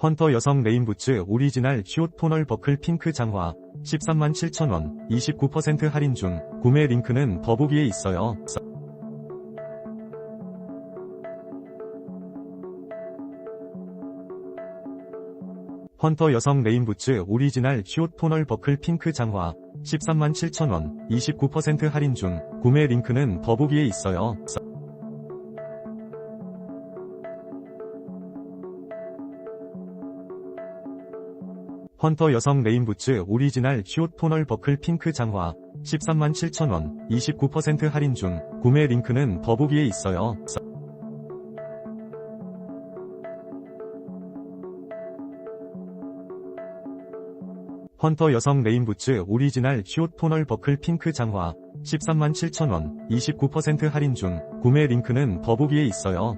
헌터 여성 레인부츠 오리지널 숏 토널 버클 핑크 장화 13만 7천원 29% 할인 중 구매 링크는 더보기에 있어요. 헌터 여성 레인부츠 오리지널 숏 토널 버클 핑크 장화 13만 7천원 29% 할인 중 구매 링크는 더보기에 있어요. 헌터 여성 레인부츠 오리지널 숏 토널 버클 핑크 장화 13만 7천원 29% 할인 중 구매 링크는 더보기에 있어요. 헌터 여성 레인부츠 오리지널 숏 토널 버클 핑크 장화 13만 7천원 29% 할인 중 구매 링크는 더보기에 있어요.